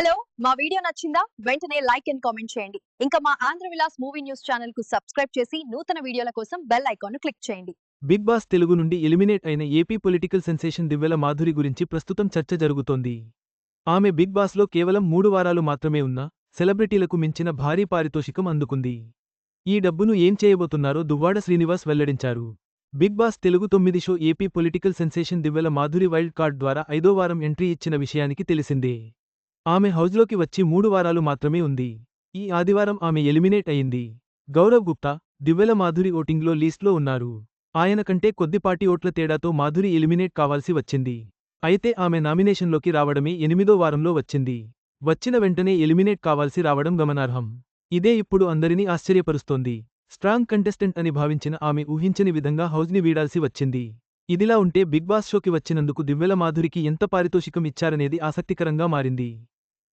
Hello మా video నచ్చిందా? వెంటనే లైక్ అండ్ కామెంట్ చేయండి. ఇంకా మా ఆంధ్ర విలాస్ మూవీ న్యూస్ ఛానల్కు సబ్స్క్రైబ్ చేసి నూతన వీడియోల కోసం బెల్ ఐకాన్ క్లిక్ చేయండి. బిగ్ బాస్ తెలుగు నుండి ఎలిమినేట్ అయిన AP political sensation Divvala Madhuri గురించి ప్రస్తుతం చర్చ జరుగుతోంది. ఆమె బిగ్ బాస్లో కేవలం మూడు వారాలు మాత్రమే ఉన్నా సెలబ్రిటీలకు మించిన భారీ పారితోషికం అందుకుంది. ఈ డబ్బును ఏం చేయబోతున్నారో దువ్వాడ శ్రీనివాస్ వెల్లడించారు. బిగ్ బాస్ తెలుగు తొమ్మిది show AP political sensation Divvala Madhuri wild card ద్వారా ఐదో వారం ఎంట్రీ ఇచ్చిన విషయానికి తెలిసిందే. ఆమె హౌజ్లోకి వచ్చి మూడు వారాలు మాత్రమే ఉంది. ఈ ఆదివారం ఆమె ఎలిమినేట్ అయింది. గౌరవ్ గుప్తా దివ్వెల మాధురి ఓటింగ్లో లీస్ట్లో ఉన్నారు. ఆయన కంటే కొద్దిపాటి ఓట్ల తేడాతో మాధురి ఎలిమినేట్ కావాల్సి వచ్చింది. అయితే ఆమె నామినేషన్లోకి రావడమే ఎనిమిదో వారంలో వచ్చింది. వచ్చిన వెంటనే ఎలిమినేట్ కావాల్సి రావడం గమనార్హం. ఇదే ఇప్పుడు అందరినీ ఆశ్చర్యపరుస్తోంది. స్ట్రాంగ్ కంటెస్టెంట్ అని భావించిన ఆమె ఊహించని విధంగా హౌజ్ని వీడాల్సి వచ్చింది. ఇదిలా ఉంటే బిగ్ బాస్ షోకి వచ్చినందుకు దివ్యల మాధురికి ఎంత పారితోషికం ఇచ్చారనేది ఆసక్తికరంగా మారింది.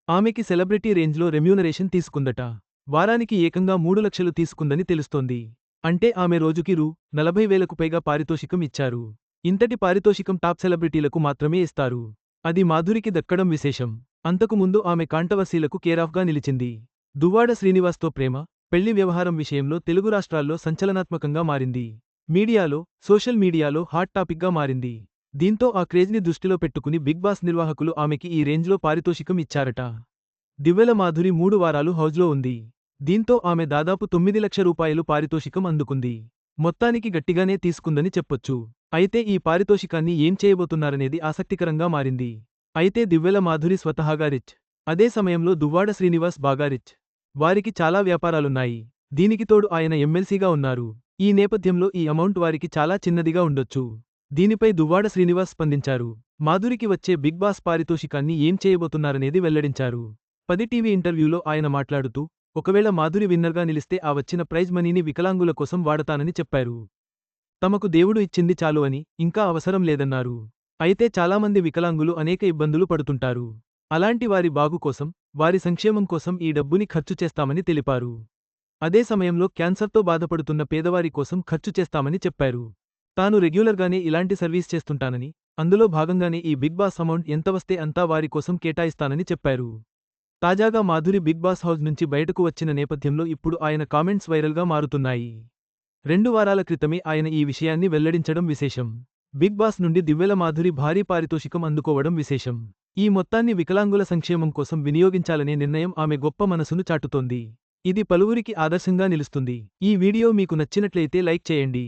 ఆమెకి సెలబ్రిటీ రేంజ్లో రెమ్యూనరేషన్ తీసుకుందట. వారానికి ఏకంగా మూడు లక్షలు తీసుకుందని తెలుస్తోంది. అంటే ఆమె రోజుకి రూ. నలభై వేలకు పైగా పారితోషికం ఇచ్చారు. ఇంతటి పారితోషికం టాప్ సెలబ్రిటీలకు మాత్రమే ఇస్తారు. అది మాధురికి దక్కడం విశేషం. అంతకుముందు ఆమె కాంటవర్సీలకు కేరాఫ్గా నిలిచింది. దువ్వాడ శ్రీనివాస్తో ప్రేమ పెళ్ళి వ్యవహారం విషయంలో తెలుగు రాష్ట్రాల్లో సంచలనాత్మకంగా మారింది. మీడియాలో సోషల్ మీడియాలో హాట్ టాపిక్గా మారింది. దీంతో ఆ క్రేజ్ని దృష్టిలో పెట్టుకుని బిగ్ బాస్ నిర్వాహకులు ఆమెకి ఈ రేంజ్లో పారితోషికం ఇచ్చారట. దివ్వెల మాధురి మూడు వారాలు హౌజ్లో ఉంది. దీంతో ఆమె దాదాపు తొమ్మిది లక్ష రూపాయలు పారితోషికం అందుకుంది. మొత్తానికి గట్టిగానే తీసుకుందని చెప్పొచ్చు. అయితే ఈ పారితోషికాన్ని ఏం చేయబోతున్నారనేది ఆసక్తికరంగా మారింది. అయితే దివ్వెల మాధురి స్వతహాగా రిచ్. అదే సమయంలో దువ్వాడ శ్రీనివాస్ బాగా రిచ్. వారికి చాలా వ్యాపారాలున్నాయి. దీనికి తోడు ఆయన ఎమ్మెల్సీగా ఉన్నారు. ఈ నేపథ్యంలో ఈ అమౌంట్ వారికి చాలా చిన్నదిగా ఉండొచ్చు. దీనిపై దువ్వాడ శ్రీనివాస్ స్పందించారు. మాధురికి వచ్చే బిగ్ బాస్ పారితోషికాన్ని ఏం చేయబోతున్నారనేది వెల్లడించారు. పది టీవీ ఇంటర్వ్యూలో ఆయన మాట్లాడుతూ ఒకవేళ మాధురి విన్నర్గా నిలిస్తే ఆ వచ్చిన ప్రైజ్ మనీని వికలాంగుల కోసం వాడతానని చెప్పారు. తమకు దేవుడు ఇచ్చింది చాలు అని ఇంకా అవసరం లేదన్నారు. అయితే చాలామంది వికలాంగులు అనేక ఇబ్బందులు పడుతుంటారు. అలాంటి వారి బాగు కోసం వారి సంక్షేమం కోసం ఈ డబ్బుని ఖర్చు చేస్తామని తెలిపారు. అదే సమయంలో క్యాన్సర్తో బాధపడుతున్న పేదవారి కోసం ఖర్చు చేస్తామని చెప్పారు. తాను రెగ్యులర్గానే ఇలాంటి సర్వీస్ చేస్తుంటానని అందులో భాగంగానే ఈ బిగ్ బాస్ అమౌంట్ ఎంత వస్తే అంతా వారి కోసం కేటాయిస్తానని చెప్పారు. తాజాగా మాధురి బిగ్ బాస్ హౌస్ నుంచి బయటకు వచ్చిన నేపథ్యంలో ఇప్పుడు ఆయన కామెంట్స్ వైరల్గా మారుతున్నాయి. రెండు వారాల క్రితమే ఆయన ఈ విషయాన్ని వెల్లడించడం విశేషం. బిగ్ బాస్ నుండి దివ్యల మాధురి భారీ పారితోషికం అందుకోవడం విశేషం. ఈ మొత్తాన్ని వికలాంగుల సంక్షేమం కోసం వినియోగించాలనే నిర్ణయం ఆమె గొప్ప మనసును చాటుతోంది. ఇది పలువురికి ఆదర్శంగా నిలుస్తుంది. ఈ వీడియో మీకు నచ్చినట్లయితే లైక్ చేయండి.